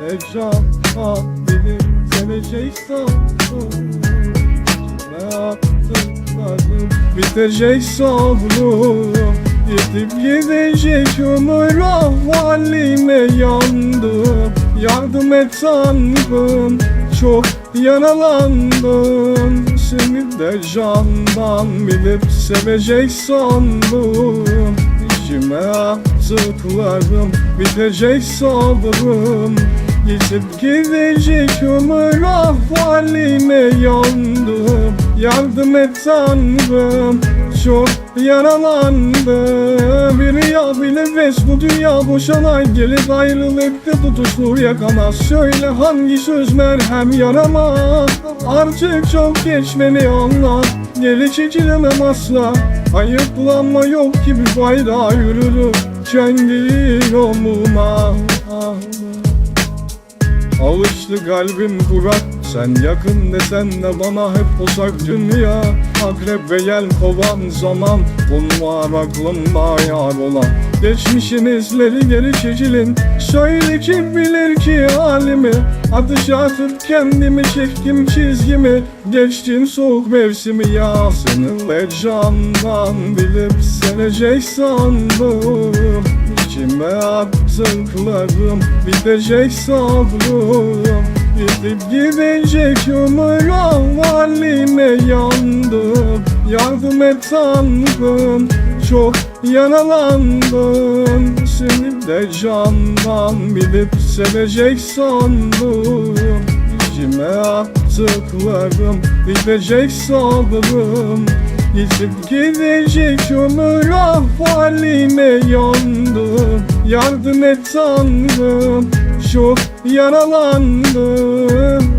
Ne can beni sevecek sandım Ne yaptıklarım bitecek sandım Gidip gidecek ömür ahvaline yandım. Yardım et sandım çok yaralandım. Seni de candan bilip sevecek sandım. İçime attıklarım bitecek sabrım Geçip gidecek ömür ahvaline yandım. Yardım et tanrım çok yaralandım. Bir rüya bile ves bu dünya boşalar Gelip ayrılıp da tutuştur yakana. Söyle hangi söz merhem yarama. Artık çok geç beni anla. Geri çekilemem asla. Ayıplanma yok gibi bayrağı yürürüm Kendi yoluma Alıştı kalbim kurak Sen yakın desen de bana hep uzak dünya Akrep ve yel kovan zaman. Bunlar aklımda yar olan. Geçmişin izleri geri çekilin. Söyle kim bilir ki halimi? Atış atıp kendimi çektim çizgimi. Geçtim soğuk mevsimi ya. Seninle candan bilip sevecek sandım İçime attıklarım bitecek sabrım Gidip gidecek ömür ahvaline yandım. Yardım et tanrım çok yaralandım. Seni de candan bilip sevecek sandım. İçime attıklarım bitecek sabrım Gidip gidecek ömür ahvaline yandım. Yardım et tanrım çok yaralandım